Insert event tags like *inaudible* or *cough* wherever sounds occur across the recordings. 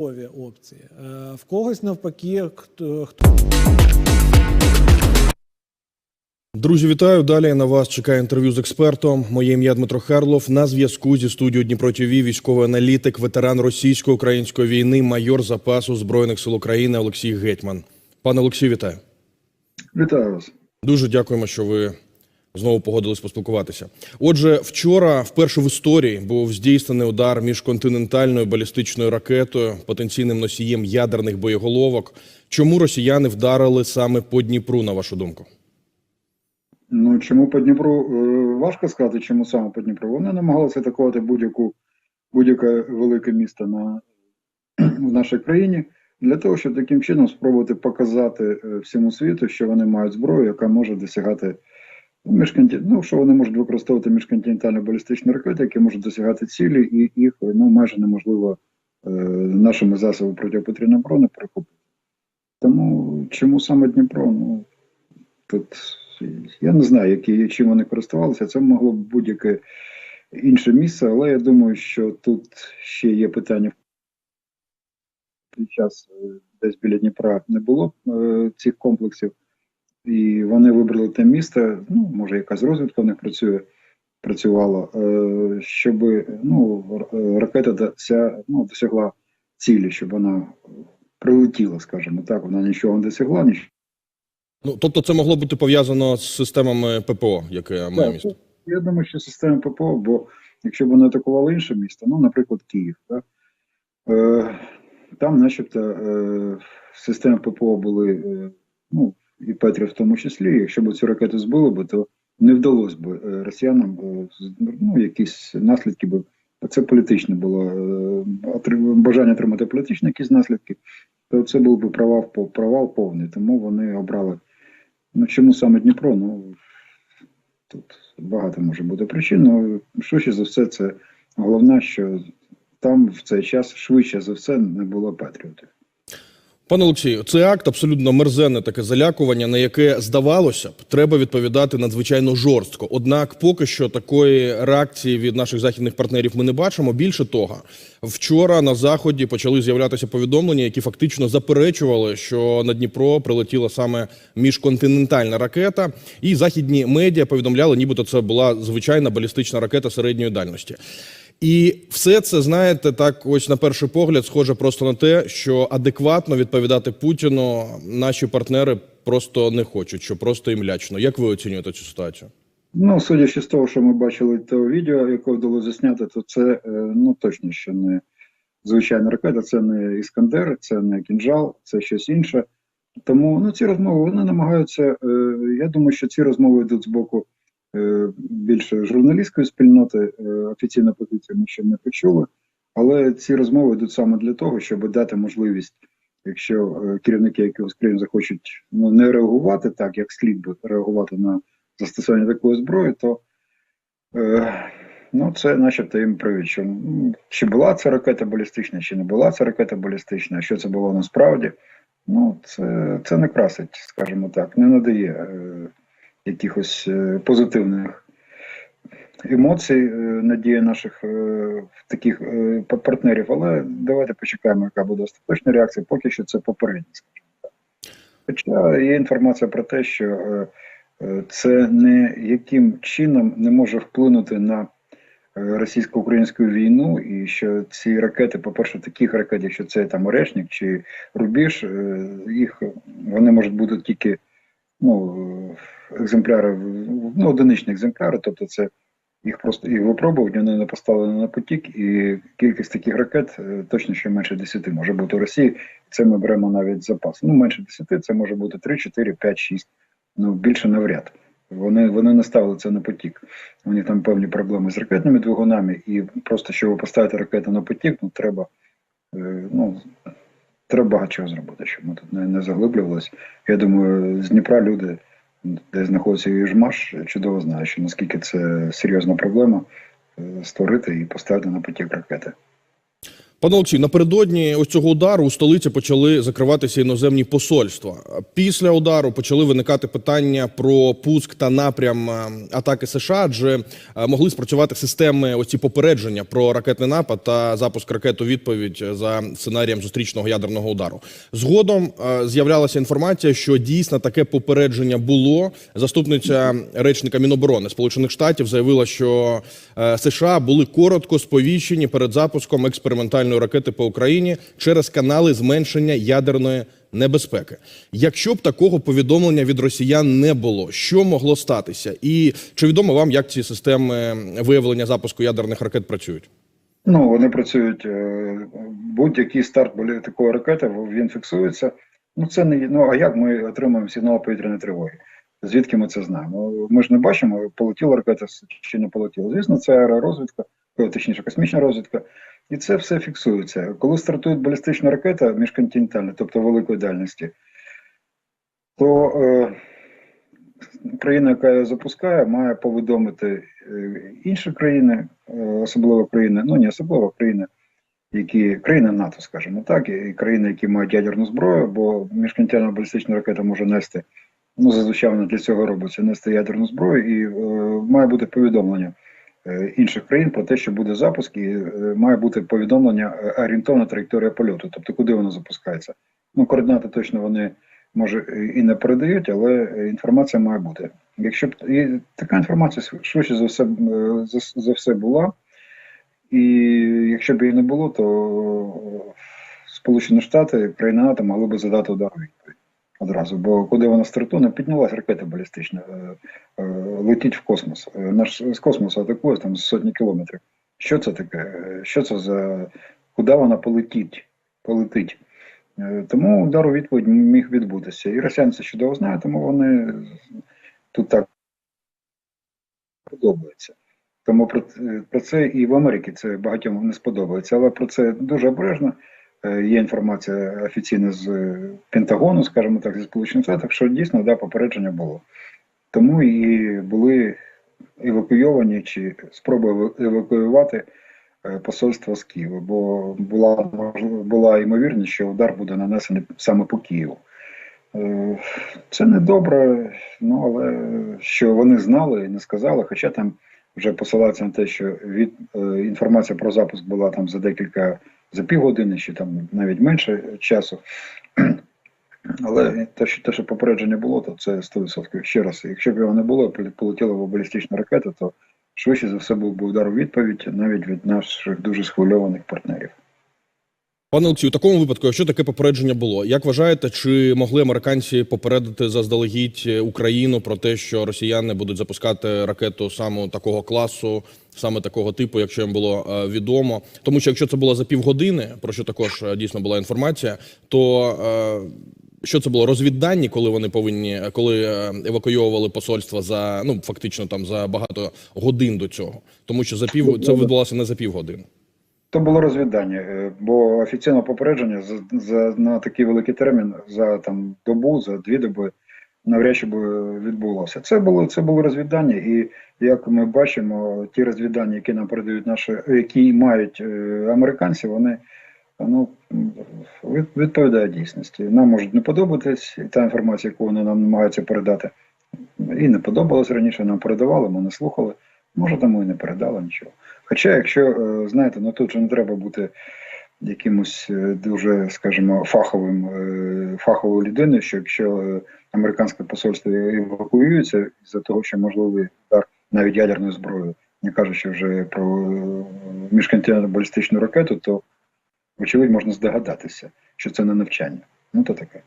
Ові опції. Е, В когось навпаки, хто хто Друзі, вітаю. Далі на вас чекає інтерв'ю з експертом. Моє ім'я Дмитро Херлов. На зв'язку зі студією Дніпро ТВ військовий аналітик, ветеран російсько-української війни, майор запасу збройних сил України Олексій Гетьман. Пане Олексію, вітаю. Вітаю вас. Дуже дякуємо, що ви знову погодились поспілкуватися. Отже, вчора, вперше в історії, був здійснений удар міжконтинентальною балістичною ракетою, потенційним носієм ядерних боєголовок. Чому росіяни вдарили саме по Дніпру, на вашу думку? Ну чому по Дніпру е, важко сказати, чому саме по Дніпру? Вони намагалися атакувати будь-яку будь-яке велике місто на *clears throat* в нашій країні для того, щоб таким чином спробувати показати е, всьому світу, що вони мають зброю, яка може досягати міжконтин... ну, що вони можуть використовувати міжконтинентальні балістичні ракети, які можуть досягати цілі, і їх ну майже неможливо е, нашими засобами протиповітряної оборони перехопити. Тому чому саме Дніпро? Ну тут я не знаю, які, чим вони користувалися. Це могло б будь-яке інше місце, але я думаю, що тут ще є питання. Під час е, десь біля Дніпра не було е, цих комплексів, і вони вибрали те місце. Ну, може, якась розвідка в них працює, працювала, е, щоб ну, ракета дося, ну, досягла цілі, щоб вона прилетіла, скажімо так. Вона нічого не досягла, нічого. Ну тобто, це могло бути пов'язано з системами ППО, яке має місто. Я думаю, що система ППО, бо якщо б вони атакували інше місто, ну, наприклад, Київ, так, е, там, начебто, е, системи ППО були, е, ну, і Петрів в тому числі, якщо б цю ракету збили то не вдалося б е, росіянам е, ну, якісь наслідки б. Це політичне було е, бажання отримати політичні якісь наслідки, то це був би провал, провал повний. Тому вони обрали. Ну чому саме Дніпро? Ну Тут багато може бути причин. Ну, швидше за все, це головне, що там в цей час швидше за все не було патріотів. Пане Олексію, це акт абсолютно мерзенне таке залякування, на яке здавалося б, треба відповідати надзвичайно жорстко. Однак, поки що такої реакції від наших західних партнерів ми не бачимо. Більше того, вчора на заході почали з'являтися повідомлення, які фактично заперечували, що на Дніпро прилетіла саме міжконтинентальна ракета, і західні медіа повідомляли, нібито це була звичайна балістична ракета середньої дальності. І все це, знаєте, так ось на перший погляд, схоже просто на те, що адекватно відповідати Путіну наші партнери просто не хочуть, що просто їм лячно. Як ви оцінюєте цю ситуацію? Ну, судячи з того, що ми бачили того відео, яке вдалося засняти, то це е, ну точно що не звичайна ракета, це не Іскандер, це не кінжал, це щось інше. Тому ну, ці розмови вони намагаються. Е, я думаю, що ці розмови йдуть з боку більше журналістської спільноти. Е, офіційну позицію ми ще не почули. Але ці розмови йдуть саме для того, щоб дати можливість, якщо е, керівники якихось країн захочуть ну, не реагувати так, як слід би реагувати на застосування такої зброї, то е, ну, це начебто їм привід, що м, чи була це ракета балістична, чи не була це ракета балістична, що це було насправді. Ну, це, це не красить, скажімо так, не надає е, якихось е, позитивних емоцій, е, надії наших е, таких партнерів. Але давайте почекаємо, яка буде остаточна реакція. Поки що це попередня, скажімо. Хоча є інформація про те, що це не яким чином не може вплинути на російсько-українську війну, і що ці ракети, по-перше, таких ракет, якщо це там Орешник чи Рубіж, їх вони можуть бути тільки ну, екземпляри, ну, одиничні екземпляри, тобто це їх просто їх випробують, вони не поставлені на потік, і кількість таких ракет е, точно ще менше 10 може бути у Росії. Це ми беремо навіть запас. Ну, менше 10, це може бути 3, 4, 5, 6, ну більше навряд. Вони, вони не ставили це на потік. У них там певні проблеми з ракетними двигунами, і просто щоб поставити ракету на потік, ну треба, е, ну, треба багато чого зробити, щоб ми тут не, не заглиблювалися. Я думаю, з Дніпра люди, де знаходиться Южмаш, чудово знає, що наскільки це серйозна проблема е, створити і поставити на потік ракети. Пане Олексію, напередодні ось цього удару у столиці почали закриватися іноземні посольства. Після удару почали виникати питання про пуск та напрям е, атаки США, адже е, могли спрацювати системи оці попередження про ракетний напад та запуск ракет у відповідь за сценарієм зустрічного ядерного удару. Згодом е, з'являлася інформація, що дійсно таке попередження було. Заступниця речника Міноборони Сполучених Штатів заявила, що е, США були коротко сповіщені перед запуском експериментальної ракети по Україні через канали зменшення ядерної небезпеки. Якщо б такого повідомлення від росіян не було, що могло статися? І чи відомо вам, як ці системи виявлення запуску ядерних ракет працюють? Ну, вони працюють, е, будь-який старт такої ракети, він фіксується. Ну, це не ну, а як ми отримуємо сигнал повітряної тривоги? Звідки ми це знаємо? Ми ж не бачимо, полетіла ракета чи не полетіла. Звісно, це аеророзвідка, е, точніше, космічна розвідка. І це все фіксується. Коли стартує балістична ракета міжконтинентальна, тобто великої дальності, то е, країна, яка її запускає, має повідомити е, інші країни, е, особливо країни, ну не особливо країни, які країни НАТО, скажімо так, і країни, які мають ядерну зброю, бо міжконтинентальна балістична ракета може нести, ну зазвичай вона для цього робиться, нести ядерну зброю, і е, має бути повідомлення інших країн про те, що буде запуск, і е, має бути повідомлення е, орієнтовна траєкторія польоту, тобто куди воно запускається. Ну, координати точно вони може е, і не передають, але е, інформація має бути. Якщо б і така інформація швидше за все е, за, за все була, і якщо б її не було, то е, Сполучені Штати, країни НАТО могли б задати удар відповідь одразу. Бо куди вона стартує, піднялась ракета балістична, е, е, летить в космос. Е, Наш з космосу атакує там сотні кілометрів. Що це таке? Що це за куди вона полетить? Полетить? Тому удар у відповідь міг відбутися. І росіяни це чудово знають, тому вони тут так подобаються. Тому про це і в Америці це багатьом не сподобається. Але про це дуже обережно. Е, Є інформація офіційна з е, Пентагону, скажімо так, зі Сполучених Штатів, що дійсно да, попередження було. Тому і були евакуйовані чи спроби евакуювати е, посольство з Києва, бо була була ймовірність, що удар буде нанесений саме по Києву. Це не добре, ну але що вони знали і не сказали, хоча там вже посилається на те, що від інформація про запуск була там за декілька за півгодини, чи там навіть менше часу. *clears throat* Але те, що те, що попередження було, то це 100%. Ще раз, якщо б його не було, полетіла б балістична ракета, то швидше за все був би удар у відповідь навіть від наших дуже схвильованих партнерів. Пане Олексію, у такому випадку, якщо таке попередження було, як вважаєте, чи могли американці попередити заздалегідь Україну про те, що росіяни будуть запускати ракету саме такого класу, саме такого типу, якщо їм було е, відомо? Тому що якщо це було за півгодини, про що також е, дійсно була інформація, то е, що це було розвіддані, коли вони повинні, коли е, евакуйовували посольства за ну фактично там за багато годин до цього, тому що за пів це відбулося не за півгодини. То було розвідання, е, бо офіційне попередження за, за на такий великий термін за там добу, за дві доби навряд чи би відбулося. Це було це було розвідання, і як ми бачимо, ті розвідання, які нам передають наші, які мають е, американці, вони ну від- відповідають дійсності. Нам можуть не подобатись та інформація, яку вони нам намагаються передати. І не подобалось раніше, нам передавали, ми не слухали. Може, тому і не передали нічого. Хоча, якщо е, знаєте, ну тут же не треба бути якимось е, дуже, скажімо, фаховим е, фаховою людиною, що якщо американське посольство евакуюється за того, що можливий удар навіть ядерною зброєю, не кажучи вже про міжконтинентальну балістичну ракету, то очевидь можна здогадатися, що це не навчання. Ну то таке.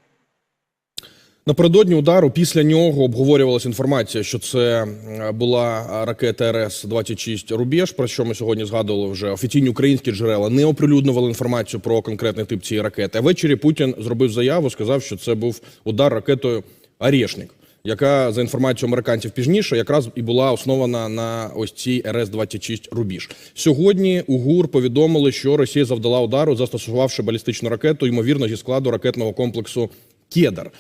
Напередодні удару після нього обговорювалася інформація, що це е, була ракета РС-26 Рубеж, про що ми сьогодні згадували вже. Офіційні українські джерела не оприлюднювали інформацію про конкретний тип цієї ракети. Ввечері Путін зробив заяву, сказав, що це був удар ракетою Арєшник, яка за інформацією американців пізніше якраз і була основана на ось цій РС-26 Рубіж. Сьогодні у ГУР повідомили, що Росія завдала удару, застосувавши балістичну ракету, ймовірно, зі складу ракетного комплексу Кедр.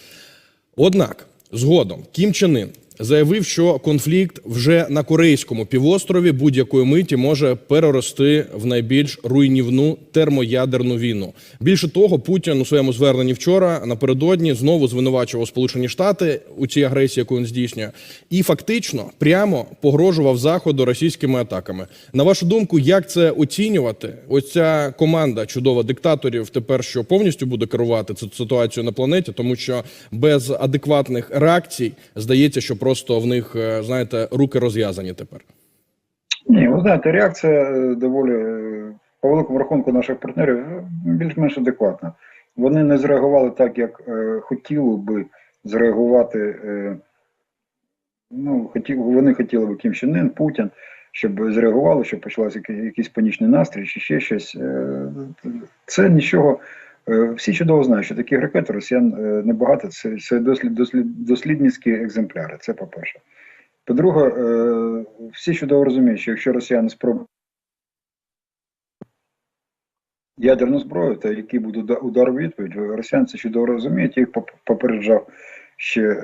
Однак згодом Кім Чен Ін заявив, що конфлікт вже на корейському півострові будь-якої миті може перерости в найбільш руйнівну термоядерну війну. Більше того, Путін у своєму зверненні вчора напередодні знову звинувачував Сполучені Штати у цій агресії, яку він здійснює, і фактично прямо погрожував заходу російськими атаками. На вашу думку, як це оцінювати? Ось ця команда чудова диктаторів тепер що повністю буде керувати цю ситуацію на планеті, тому що без адекватних реакцій здається, що просто в них е, знаєте руки розв'язані тепер. Ні, ви знаєте, реакція е, доволі е, по великому рахунку наших партнерів більш-менш адекватна. Вони не зреагували так, як е, хотіли би зреагувати. Е, ну, хотів, вони хотіли би Кім Чен Ын, Путін, щоб зреагували, щоб почався який- якийсь панічний настрій чи ще щось. Е, це нічого. Е, Всі чудово знають, що таких ракет росіян е, небагато. Це, це дослід, дослід, дослідницькі екземпляри. Це по-перше. По-друге, е, всі чудово розуміють, що якщо росіяни спробують ядерну зброю, то який буде уда- удар у відповідь, росіяни це чудово розуміють. Їх попереджав ще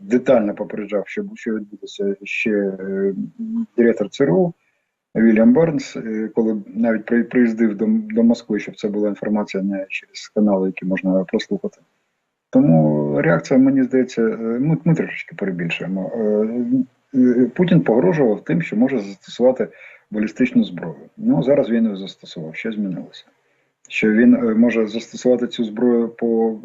детально попереджав, що, що відбудеться ще директор ЦРУ Вільям Барнс, е, коли навіть при- приїздив до, до Москви, щоб це була інформація не через канали, які можна прослухати. Тому реакція, мені здається, е, ми, ми трошечки перебільшуємо. Е, Путін погрожував тим, що може застосувати балістичну зброю. Ну зараз він її застосував, що змінилося. Що він може застосувати цю зброю по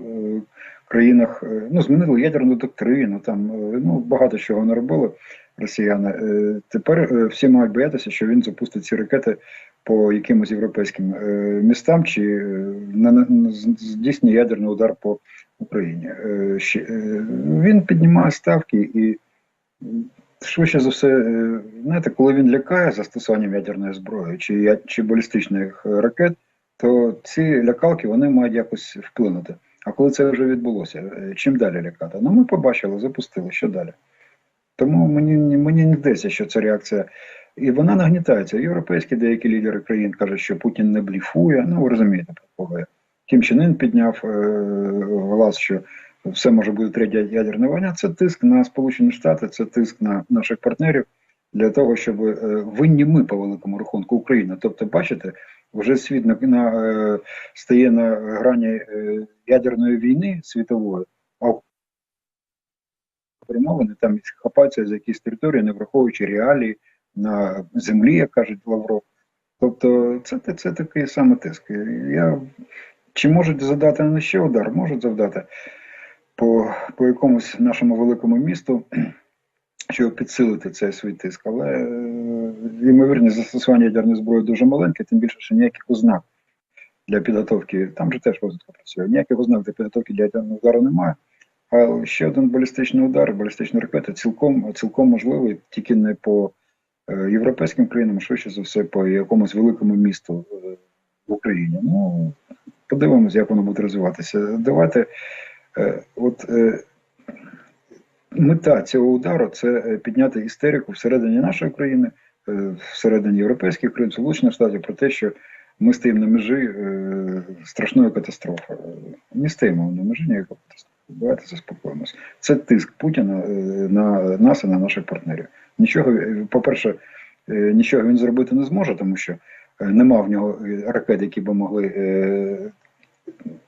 країнах, ну, змінили ядерну доктрину, там ну, багато чого не робили росіяни. Е, Тепер е, всі мають боятися, що він запустить ці ракети по якимось європейським е, містам чи здійснює ядерний удар по Україні. Він піднімає ставки і швидше за все, знаєте, коли він лякає застосуванням ядерної зброї чи, чи балістичних ракет, то ці лякалки вони мають якось вплинути. А коли це вже відбулося, чим далі лякати? Ну, ми побачили, запустили, що далі. Тому мені, мені не здається, що це реакція. І вона нагнітається. Європейські деякі лідери країн кажуть, що Путін не бліфує. Ну, ви розумієте, я. Кім Чен підняв е, глас, що все може бути третя ядерна війна. Це тиск на Сполучені Штати, це тиск на наших партнерів для того, щоб е, винні ми по великому рахунку Україна. Тобто, бачите, вже світ на, на, е, стає на грані е, ядерної війни світової, а перемовини там хапаються за якісь території, не враховуючи реалії на землі, як кажуть Лавров. Тобто, це, це, це такий саме тиск. Я, чи можуть задати на ще удар? Можуть завдати по, по якомусь нашому великому місту, щоб підсилити цей свій тиск. Але е, ймовірність застосування ядерної зброї дуже маленьке, тим більше, що ніяких ознак для підготовки, там же теж розвитка працює, ніяких ознак для підготовки для ядерного удару немає. А ще один балістичний удар, балістична ракета цілком, цілком можливий, тільки не по е, європейським країнам, а швидше за все, по якомусь великому місту е, в Україні. Ну, подивимось, як воно буде розвиватися. Давайте, е, от мета цього удару це підняти істерику всередині нашої країни, всередині європейських країн, Сполучених Штатів про те, що ми стоїмо на межі е, страшної катастрофи. Не стоїмо на межі ніякої катастрофи. Давайте заспокоїмося. Це тиск Путіна е, на нас і на наших партнерів. Нічого, е, по-перше, е, нічого він зробити не зможе, тому що нема в нього ракет, які би могли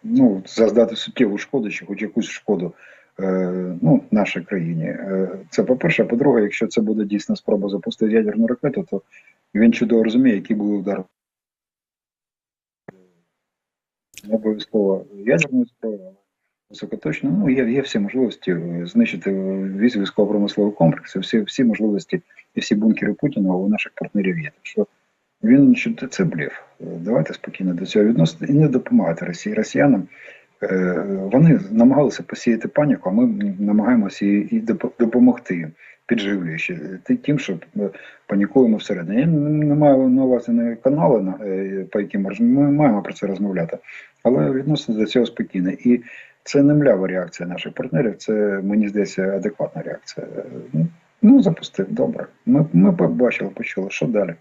ну, заздати суттєву шкоду чи хоч якусь шкоду ну, нашій країні. Це по-перше. По-друге, якщо це буде дійсно спроба запустити ядерну ракету, то він чудово розуміє, який буде удар. Не обов'язково ядерною зброєю, але високоточно. Ну, є, є всі можливості е, знищити весь військово-промисловий комплекс, всі, всі можливості і всі бункери Путіна у наших партнерів є. Так що він це- блеф. Е, Давайте спокійно до цього відносити і не допомагати Росії росіянам. Е, Вони намагалися посіяти паніку, а ми намагаємося і, допомогти підживлюючи тим, що е, панікуємо всередині. Я не маю на увазі не канали, е, по яким ми маємо про це розмовляти, але відноситься до цього спокійно. І це не млява реакція наших партнерів, це мені здається адекватна реакція. Ну, Ну, запустив, добре. Ми, ми побачили, почули, що далі.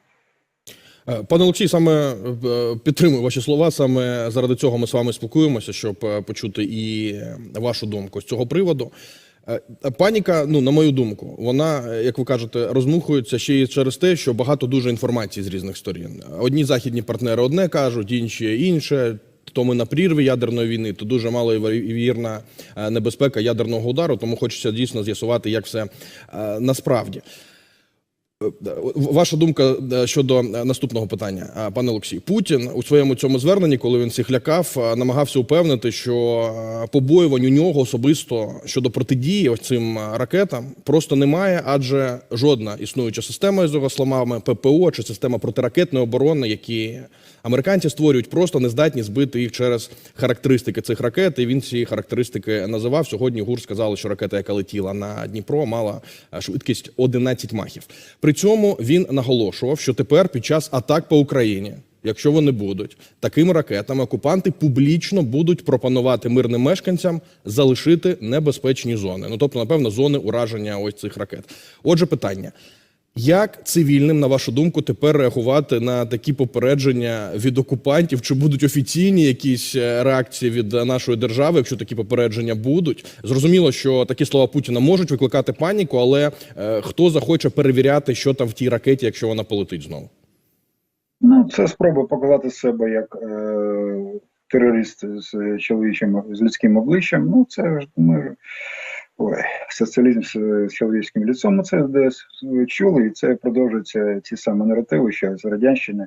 Е, Пане Олексій, саме е, підтримую ваші слова. Саме заради цього ми з вами спілкуємося, щоб е, почути і вашу думку з цього приводу. Паніка, ну на мою думку, вона, як ви кажете, розмухується ще й через те, що багато дуже інформації з різних сторін. Одні західні партнери одне кажуть, інші інше. То ми на прірві ядерної війни, то дуже мало вірна небезпека ядерного удару. Тому хочеться дійсно з'ясувати, як все е, насправді. Е, Ваша думка е, щодо е, наступного питання, Е, пане Олексій. Путін у своєму цьому зверненні, коли він всіх лякав, е, намагався упевнити, що е, побоювань у нього особисто щодо протидії цим е, ракетам просто немає, адже жодна існуюча система з його словами ППО чи система протиракетної оборони, які американці створюють, просто не здатні збити їх через характеристики цих ракет. І він ці характеристики називав. Сьогодні ГУР сказали, що ракета, яка летіла на Дніпро, мала е, швидкість 11 махів. При цьому він наголошував, що тепер під час атак по Україні, якщо вони будуть такими ракетами, окупанти публічно будуть пропонувати мирним мешканцям залишити небезпечні зони. Ну тобто, напевно, зони ураження ось цих ракет. Отже, питання. Як цивільним, на вашу думку, тепер реагувати на такі попередження від окупантів? Чи будуть офіційні якісь е, реакції від е, нашої держави, якщо такі попередження будуть? Зрозуміло, що такі слова Путіна можуть викликати паніку, але е, хто захоче перевіряти, що там в тій ракеті, якщо вона полетить знову? Ну, це спроба показати себе як е, терорист з чоловічим з людським обличчям. Ну, це ж ми ой, соціалізм з, чоловічським лицом. Ми це десь чули, і це продовжується ці самі наративи, що з радянщини.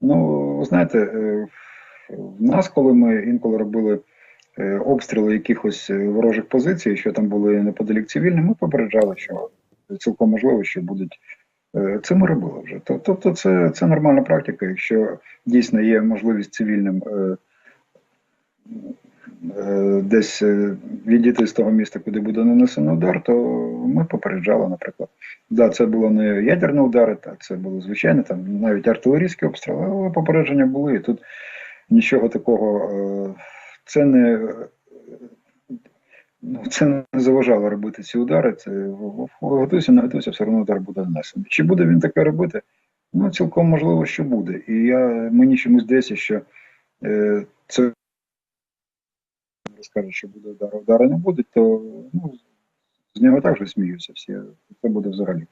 Ну, знаєте, е, в нас, коли ми інколи робили е, обстріли якихось е, ворожих позицій, що там були неподалік цивільні, ми попереджали, що цілком можливо, що будуть. Це ми робили вже. Тобто, це, це нормальна практика. Якщо дійсно є можливість цивільним десь е, відійти з того міста, куди буде нанесено удар, то ми попереджали, наприклад. Да, це було не ядерні удари, та це було звичайно, там навіть артилерійські обстріли, але попередження були. І тут нічого такого. е, Це не. Ну, це не заважало робити ці удари. Це готуйся, не готуйся, все одно удар буде нанесений. Чи буде він таке робити? Ну, цілком можливо, що буде. І я мені чомусь здається, що е, це скаже, що буде удар, удари не буде, то ну, з нього також сміються всі. Це буде взагалі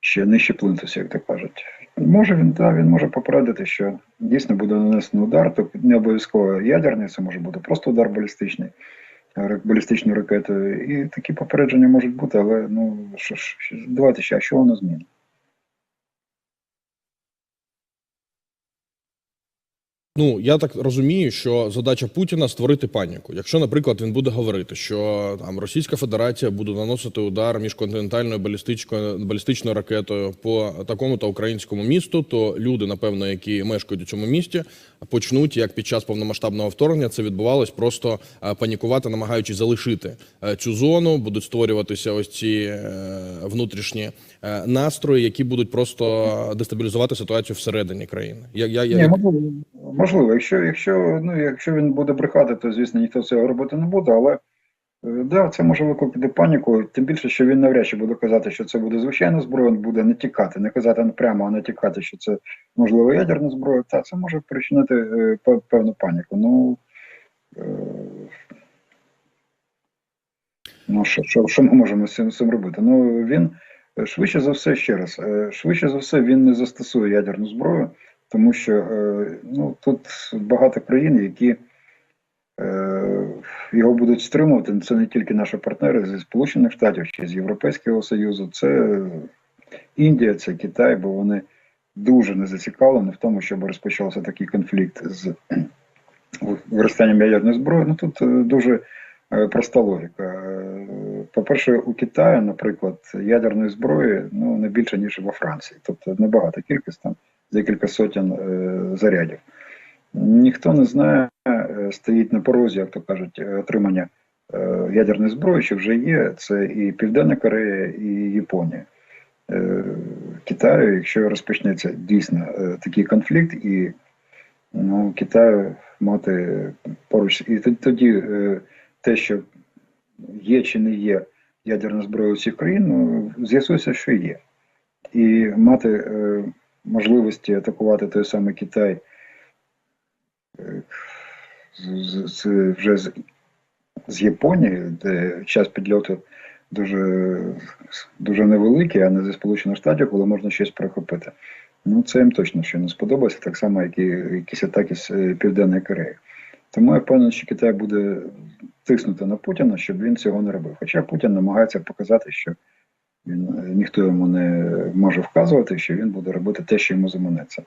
ще нижче плинтуся, як то кажуть. Може він та він може попередити, що дійсно буде нанесено удар, то не обов'язково ядерний, це може бути просто удар балістичний, балістичною ракетою. І такі попередження можуть бути, але ну що ж, давайте ще, а що воно змінить? Ну я так розумію, що задача Путіна створити паніку. Якщо, наприклад, він буде говорити, що там Російська Федерація буде наносити удар міжконтинентальною балістичною балістичною ракетою по такому та українському місту, то люди, напевно, які мешкають у цьому місті, почнуть як під час повномасштабного вторгнення це відбувалось, просто е, панікувати, намагаючись залишити е, цю зону, будуть створюватися ось ці е, внутрішні настрої, які будуть просто дестабілізувати ситуацію всередині країни. Я, я, я, Ні, можливо, якщо, якщо, ну, якщо він буде брехати, то звісно ніхто цього робити не буде, але е, да, це може викликати паніку, тим більше, що він навряд чи буде казати, що це буде звичайна зброя, він буде не тікати, не казати прямо, а не тікати, що це можливо ядерна зброя. Та це може причинити е, певну паніку. Ну, е, ну що, що, що ми можемо з цим, з цим робити? Ну він швидше за все, ще раз, е, швидше за все, він не застосує ядерну зброю тому що е, ну, тут багато країн, які е, його будуть стримувати. Це не тільки наші партнери зі Сполучених Штатів чи з Європейського Союзу, це Індія, це Китай, бо вони дуже не зацікавлені в тому, щоб розпочався такий конфлікт з використанням ядерної зброї. Ну тут е, дуже проста логіка. По-перше, у Китаю, наприклад, ядерної зброї ну, не більше, ніж во Франції. Тобто небагата кількість там декілька сотень е, зарядів. Ніхто не знає, е, стоїть на порозі, як то кажуть, е, отримання ядерної зброї, що вже є. Це і Південна Корея, і Японія. Китаю, якщо розпочнеться дійсно такий конфлікт, і ну, Китаю мати поруч, і тоді- те, що є чи не є ядерна зброя у цих країн, ну, з'ясується, що є. І мати можливості атакувати той самий Китай з, вже з, з Японії, де час підльоту дуже, дуже невеликі, а не зі Сполучених Штатів, коли можна щось перехопити. Ну, це їм точно ще не сподобається, так само, як і якісь атаки з е, Південної Кореї. Тому я певний, що Китай буде тиснути на Путіна, щоб він цього не робив. Хоча Путін намагається показати, що він е, ніхто йому не може вказувати, що він буде робити те, що йому заманеться.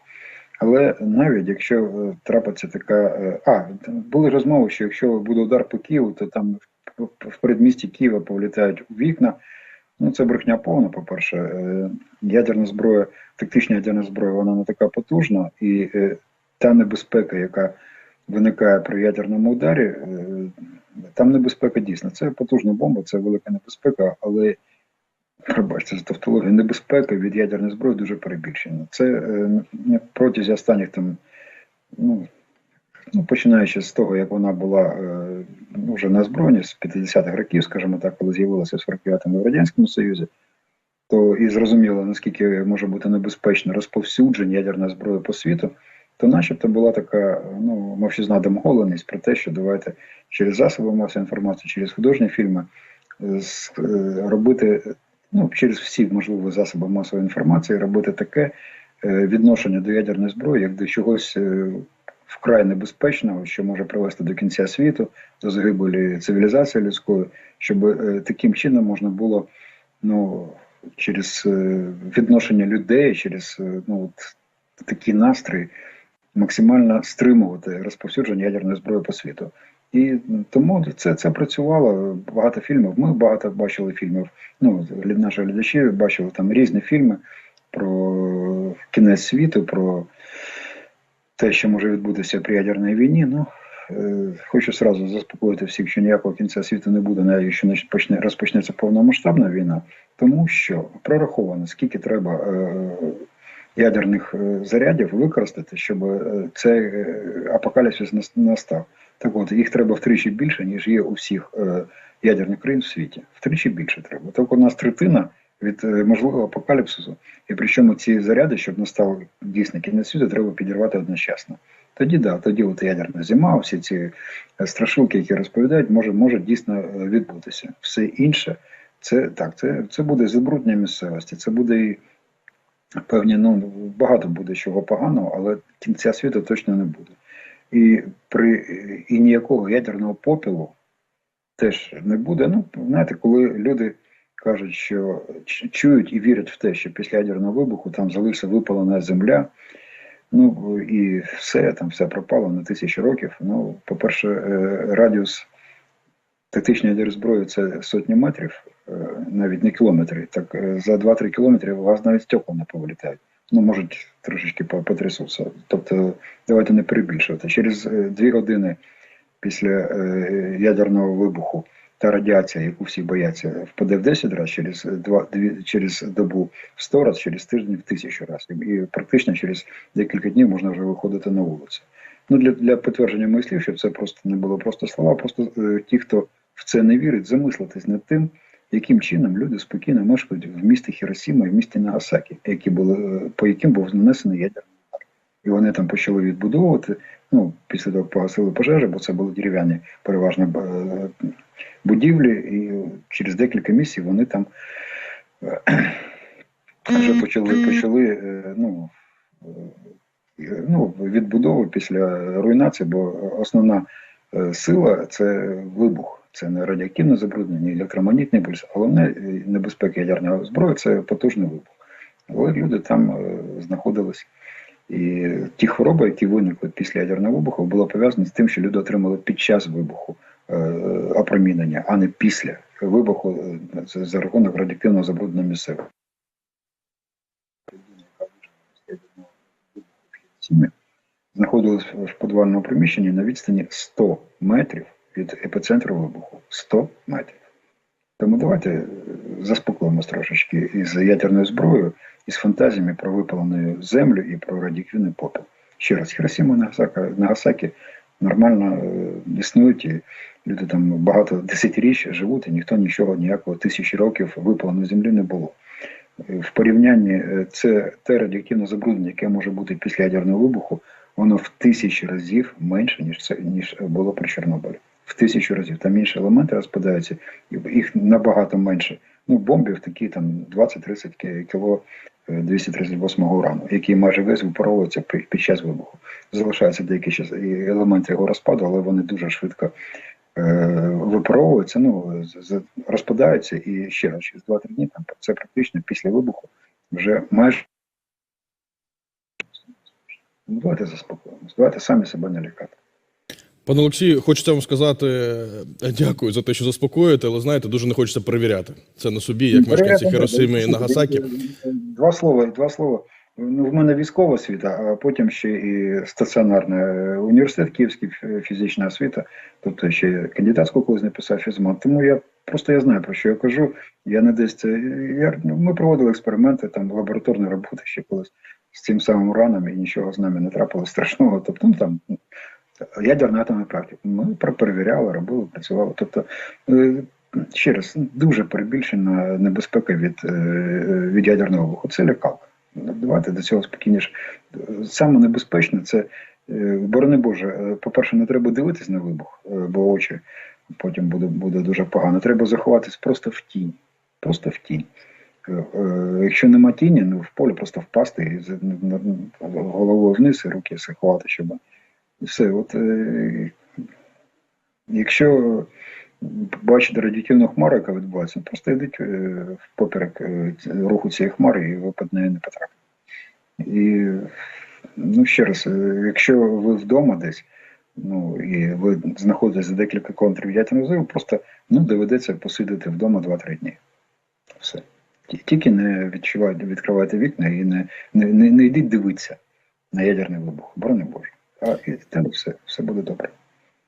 Але навіть якщо е, трапиться така. е, А, були розмови, що якщо буде удар по Києву, то там в- передмісті Києва повлітають вікна. Ну, це брехня повна, по-перше. Е, Ядерна зброя, тактична ядерна зброя, вона не така потужна, і та небезпека, яка виникає при ядерному ударі, там небезпека дійсна. Це потужна бомба, це велика небезпека, але пробачте за тавтологію, небезпека від ядерної зброї дуже перебільшена. Це е, протягом останніх там, ну, ну, починаючи з того, як вона була е, ну, вже на збройні з 50-х років, скажімо так, коли з'явилася в 49-му в Радянському Союзі, то і зрозуміло, наскільки може бути небезпечно розповсюдження ядерної зброї по світу, то начебто була така ну, мовчазна домовленість про те, що давайте через засоби масової інформації, через художні фільми е, е, робити ну, через всі можливі засоби масової інформації робити таке е, відношення до ядерної зброї, як до чогось е, вкрай небезпечного, що може привести до кінця світу, до загибелі цивілізації людської, щоб е, таким чином можна було ну, через відношення людей, через ну, от, такі настрої максимально стримувати розповсюдження ядерної зброї по світу. І тому це, це працювало. Багато фільмів. Ми багато бачили фільмів. Ну, наші глядачі бачили там різні фільми про кінець світу, про те, що може відбутися при ядерній війні. Ну, е, хочу сразу заспокоїти всіх, що ніякого кінця світу не буде, навіть якщо не почне, розпочнеться повномасштабна війна, тому що прораховано, скільки треба е, ядерних е, зарядів використати, щоб цей апокаліпсис нас- настав. Так от, їх треба втричі більше, ніж є у всіх е, ядерних країн в світі. Втричі більше треба. Так у нас третина від е, можливого апокаліпсису. І причому ці заряди, щоб настав дійсно кінець світу, треба підірвати одночасно. Тоді да, тоді от ядерна зима, всі ці е, страшилки, які розповідають, може, може дійсно е, відбутися. Все інше, це так, це, це буде забруднення місцевості, це буде і певні, ну багато буде чого поганого, але кінця світу точно не буде. І при і ніякого ядерного попілу теж не буде. Ну, знаєте, коли люди кажуть, що чують і вірять в те, що після ядерного вибуху там залишиться випалена земля, ну і все, там все пропало на тисячі років. Ну, по-перше, е, радіус тактичної зброї це сотні метрів, е, навіть не кілометри. Так е, за 2-3 кілометри у вас навіть стекла не повилітають. Ну, можуть трошечки по- потрясуться. Тобто, давайте не перебільшувати. Через е, дві години після е, ядерного вибуху та радіація, яку всі бояться, впаде в 10 разів, через, два, дві, через добу в 100 разів, через тиждень в тисячу разів. І практично через декілька днів можна вже виходити на вулицю. Ну, для, для підтвердження моїх слів, щоб це просто не було просто слова, просто е, ті, хто в це не вірить, замислитись над тим, яким чином люди спокійно мешкають в місті Хіросіма і в місті Нагасакі, які були, по яким був нанесений ядерний удар. І вони там почали відбудовувати, ну, після того погасили пожежі, бо це були дерев'яні переважно е, будівлі, і через декілька місяців вони там е, вже почали, почали е, ну, ну, відбудову після руйнації, бо основна сила це вибух. Це не радіоактивне забруднення, не електромагнітний пульс. Головне е, небезпека ядерної зброї це потужний вибух. Але люди там е, знаходились. І ті хвороби, які виникли після ядерного вибуху, були пов'язані з тим, що люди отримали під час вибуху е, опромінення, а не після вибуху за, рахунок радіоактивного забруднення місцевого. Знаходились в підвальному приміщенні на відстані 100 метрів від епіцентру вибуху. 100 метрів. Тому давайте е, заспокоїмось трошечки із ядерною зброєю, із фантазіями про випалену землю і про радіоактивний попіл. Ще раз, Хіросіма Нагасака, Нагасакі нормально е, існують, і люди там багато десятиріч живуть, і ніхто нічого, ніякого тисячі років випаленої землі не було. Е, В порівнянні це те радіоактивне забруднення, яке може бути після ядерного вибуху, воно в тисячі разів менше, ніж це ніж було при Чорнобилі. В тисячу разів. Там інші елементи розпадаються, їх набагато менше. Ну, бомбів такі там 20-30 кіло е, 238 урану, який майже весь випаровується під час вибуху. Залишаються деякі елементи його розпаду, але вони дуже швидко е, випаровуються, ну, розпадаються і ще раз, через 2-3 дні там це практично після вибуху вже майже. Давайте заспокоїмося, давайте самі себе не лякати. Пане Олексію, хочеться вам сказати е, дякую за те, що заспокоїте, але знаєте, дуже не хочеться перевіряти. Це на собі, як мешканці Хіросими і Нагасакі. Два слова, два слова. Ну, в мене військова освіта, а потім ще і стаціонарна Е, університет Київський фізична освіта, тобто ще кандидатську колись написав фізмат. Тому я просто я знаю про що я кажу. Я не десь це. Я, ну, ми проводили експерименти, там лабораторні роботи ще колись з цим самим ураном, і нічого з нами не трапилось страшного. Тобто, ну там ядерна атомна практика. Ми перевіряли, робили, працювали. Тобто, е, ще раз, дуже перебільшена небезпека від, е, від ядерного вибуху. Це лякалка. Давайте до цього спокійніше. Саме небезпечне це, е, борони Боже, по-перше, не треба дивитись на вибух, бо очі потім буде, буде дуже погано. Треба заховатись просто в тінь. Просто в тінь. Якщо нема тіні, ну в полі просто впасти і головою вниз і руки заховати, щоб все. От, е, якщо бачите радіативну хмару, яка відбувається, просто йдіть е, впоперек е, руху цієї хмари, і ви під неї не потрапите. І ну, ще раз, е, якщо ви вдома десь, ну і ви знаходитесь за декілька контрів ядерного взриву, просто ну, доведеться посидіти вдома 2-3 дні. Все. Тільки не відчувайте, відкривайте вікна і не, не, не, не йдіть дивитися на ядерний вибух. Борони Боже. І там все, все буде добре.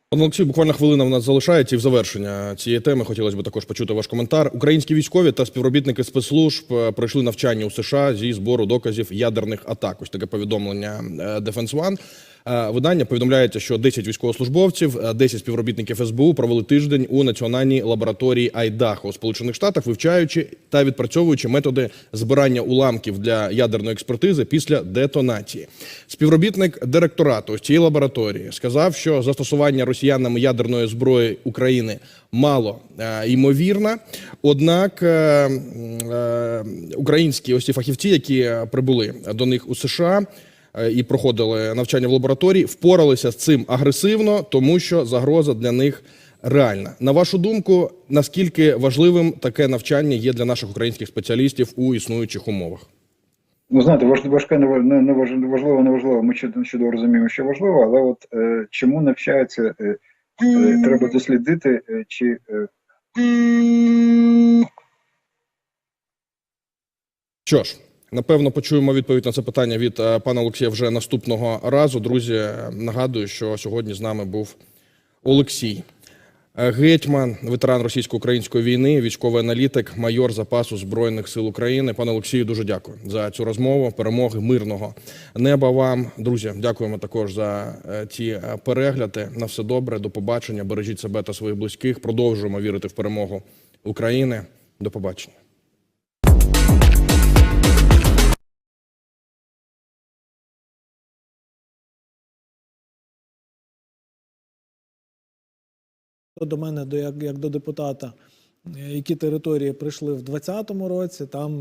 Пане Олексій, буквально хвилина в нас залишається і в завершення цієї теми хотілося б також почути ваш коментар. Українські військові та співробітники спецслужб е, пройшли навчання у США зі збору доказів ядерних атак. Ось таке повідомлення е, Defense One. Е, Видання повідомляється, що 10 військовослужбовців, е, 10 співробітників СБУ провели тиждень у національній лабораторії Айдахо у Сполучених Штатах, вивчаючи та відпрацьовуючи методи збирання уламків для ядерної експертизи після детонації. Співробітник директорату цієї лабораторії сказав, що застосування росіянами ядерної зброї України мало е, ймовірно. Однак е, е, українські ось ці фахівці, які е, прибули до них у США е, і проходили навчання в лабораторії, впоралися з цим агресивно, тому що загроза для них реальна. На вашу думку, наскільки важливим таке навчання є для наших українських спеціалістів у існуючих умовах? Ну, знаєте, важ- важке не важ- не- не важ- важливо, не важливо. Ми чудово розуміємо, що важливо, але от е, чому навчається, е, е, треба дослідити, е, чи е, Що ж, напевно, почуємо відповідь на це питання від е, пана Олексія вже наступного разу. Друзі, е, нагадую, що сьогодні з нами був Олексій. е, Гетьман, ветеран російсько-української війни, військовий аналітик, майор запасу збройних сил України. Пане Олексію, дуже дякую за цю розмову. Перемоги мирного неба вам, друзі. Дякуємо також за ці перегляди. На все добре. До побачення. Бережіть себе та своїх близьких. Продовжуємо вірити в перемогу України. До побачення. До мене, до як, як до депутата, е, які території прийшли в 2020 році, там